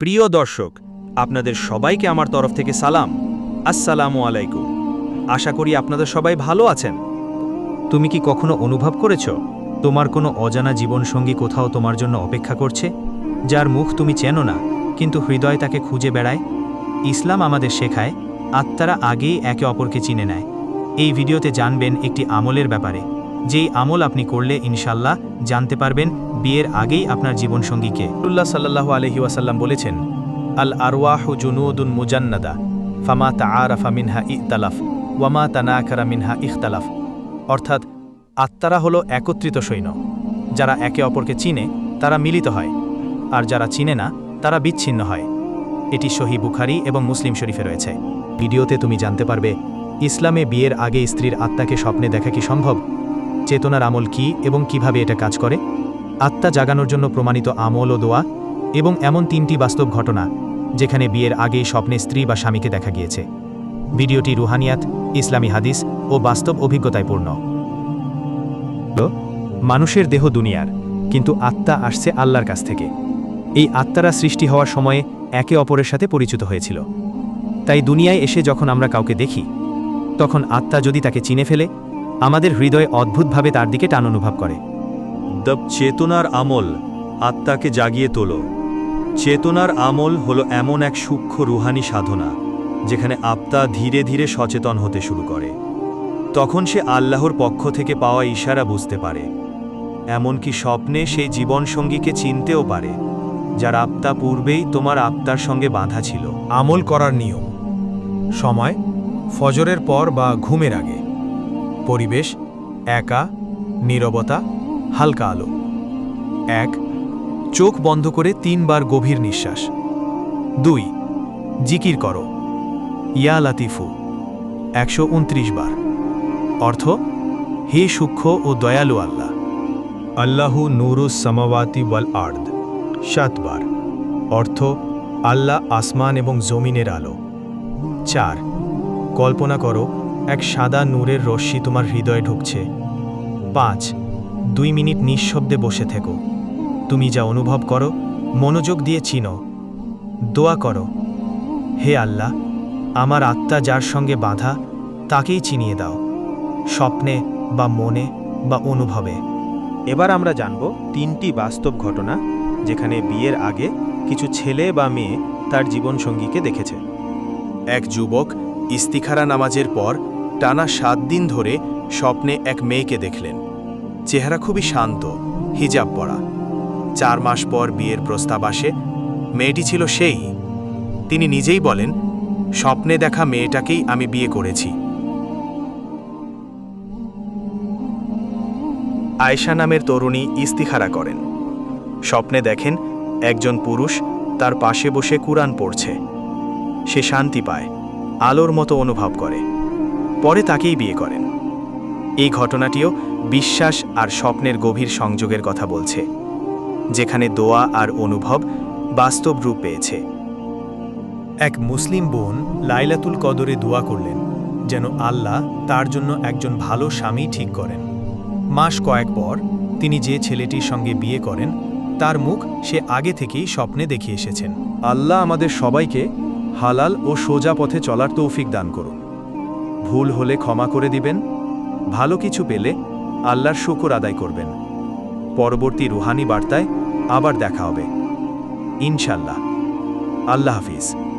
প্রিয় দর্শক, আপনাদের সবাইকে আমার তরফ থেকে সালাম। আসসালামু আলাইকুম। আশা করি আপনাদের সবাই ভালো আছেন। তুমি কি কখনো অনুভব করেছ, তোমার কোনো অজানা জীবনসঙ্গী কোথাও তোমার জন্য অপেক্ষা করছে, যার মুখ তুমি চেনো না, কিন্তু হৃদয় তাকে খুঁজে বেড়ায়? ইসলাম আমাদের শেখায়, আত্মারা আগেই একে অপরকে চিনে নেয়। এই ভিডিওতে জানবেন একটি আমলের ব্যাপারে। যেই আমল আপনি করলে ইনশাল্লাহ জানতে পারবেন বিয়ের আগেই আপনার জীবনসঙ্গীকে। উল্লাহ সাল্লাহ আলহি ওয়াসাল্লাম বলেছেন, আল আরওয়াহু জুনুদুন মুজান্নাদা, ফামা তাআরাফা মিনহা ইখতালাফ, ওয়ামা তানাকারা মিনহা ইখতালাফ। অর্থাৎ, আত্মারা হলো একত্রিত সৈন্য। যারা একে অপরকে চিনে, তারা মিলিত হয়। আর যারা চিনে না, তারা বিচ্ছিন্ন হয়। এটি সহি বুখারি এবং মুসলিম শরীফে রয়েছে। ভিডিওতে তুমি জানতে পারবে, ইসলামে বিয়ের আগে স্ত্রীর আত্মাকে স্বপ্নে দেখা কি সম্ভব? চেতনার আমল কি এবং কীভাবে এটা কাজ করে? আত্মা জাগানোর জন্য প্রমাণিত আমল ও দোয়া এবং এমন তিনটি বাস্তব ঘটনা, যেখানে বিয়ের আগেই স্বপ্নে স্ত্রী বা স্বামীকে দেখা গিয়েছে। ভিডিওটি রুহানিয়াত, ইসলামী হাদিস ও বাস্তব অভিজ্ঞতায় পূর্ণ। মানুষের দেহ দুনিয়ার, কিন্তু আত্মা আসছে আল্লাহর কাছ থেকে। এই আত্মারা সৃষ্টি হওয়ার সময়ে একে অপরের সাথে পরিচিত হয়েছিল। তাই দুনিয়ায় এসে যখন আমরা কাউকে দেখি, তখন আত্মা যদি তাকে চিনে ফেলে আমাদের হৃদয়ে অদ্ভুতভাবে তার দিকে টান অনুভব করে। দ্য চেতনার আমল আত্মাকে জাগিয়ে তোলো। চেতনার আমল হলো এমন এক সূক্ষ্ম রুহানি সাধনা যেখানে আত্মা ধীরে ধীরে সচেতন হতে শুরু করে। তখন সে আল্লাহর পক্ষ থেকে পাওয়া ইশারা বুঝতে পারে। এমনকি স্বপ্নে সেই জীবনসঙ্গীকে চিনতেও পারে যার আত্মা পূর্বেই তোমার আত্মার সঙ্গে বাঁধা ছিল। আমল করার নিয়ম। সময় ফজরের পর বা ঘুমের আগে। পরিবেশ, একা, নীরবতা, হালকা আলো। এক, চোখ বন্ধ করে তিনবার গভীর নিঃশ্বাস। দুই, জিকির করো। ইয়া লাতিফু, একশো বার। অর্থ, হে সূক্ষ্ম ও দয়ালু আল্লাহ। আল্লাহু নুরুস সামাওয়াতি ওয়াল আর্দ সাতবার অর্থ, আল্লাহ আসমান এবং জমিনের আলো। চার, কল্পনা করো এক সাদা নূরের রশ্মি তোমার হৃদয়ে ঢুকছে। পাঁচ, দুই মিনিট নিঃশব্দে বসে থেকো। তুমি যা অনুভব করো, মনোযোগ দিয়ে চিনো। দোয়া করো। হে আল্লাহ, আমার আত্মা যার সঙ্গে বাঁধা, তাকেই চিনিয়ে দাও। স্বপ্নে বা মনে বা অনুভবে। এবার আমরা জানব তিনটি বাস্তব ঘটনা, যেখানে বিয়ের আগে কিছু ছেলে বা মেয়ে তার জীবনসঙ্গীকে দেখেছে। এক যুবক ইস্তিখারা নামাজের পর টানা সাত দিন ধরে স্বপ্নে এক মেয়েকে দেখলেন। চেহারা খুবই শান্ত, হিজাব পরা। চার মাস পর বিয়ের প্রস্তাব আসে, মেয়েটি ছিল সেই। তিনি নিজেই বলেন, স্বপ্নে দেখা মেয়েটাকেই আমি বিয়ে করেছি। আয়শা নামের তরুণী ইস্তিখারা করেন। স্বপ্নে দেখেন, একজন পুরুষ তার পাশে বসে কুরআন পড়ছে। সে শান্তি পায়, আলোর মতো অনুভব করে। পরে তাকেই বিয়ে করেন। এই ঘটনাটিও বিশ্বাস আর স্বপ্নের গভীর সংযোগের কথা বলছে, যেখানে দোয়া আর অনুভব বাস্তব রূপ পেয়েছে। এক মুসলিম বোন লাইলাতুল কদরে দোয়া করলেন যেন আল্লাহ তার জন্য একজন ভালো স্বামী ঠিক করেন। মাস কয়েক পর তিনি যে ছেলেটির সঙ্গে বিয়ে করেন, তার মুখ সে আগে থেকেই স্বপ্নে দেখিয়ে এসেছেন। আল্লাহ আমাদের সবাইকে হালাল ও সোজা পথে চলার তৌফিক দান করুন। ভুল হলে ক্ষমা করে দিবেন, ভালো কিছু পেলে আল্লাহর শুকর আদায় করবেন। পরবর্তী রুহানি বার্তায় আবার দেখা হবে। ইনশাল্লাহ। আল্লাহ হাফিজ।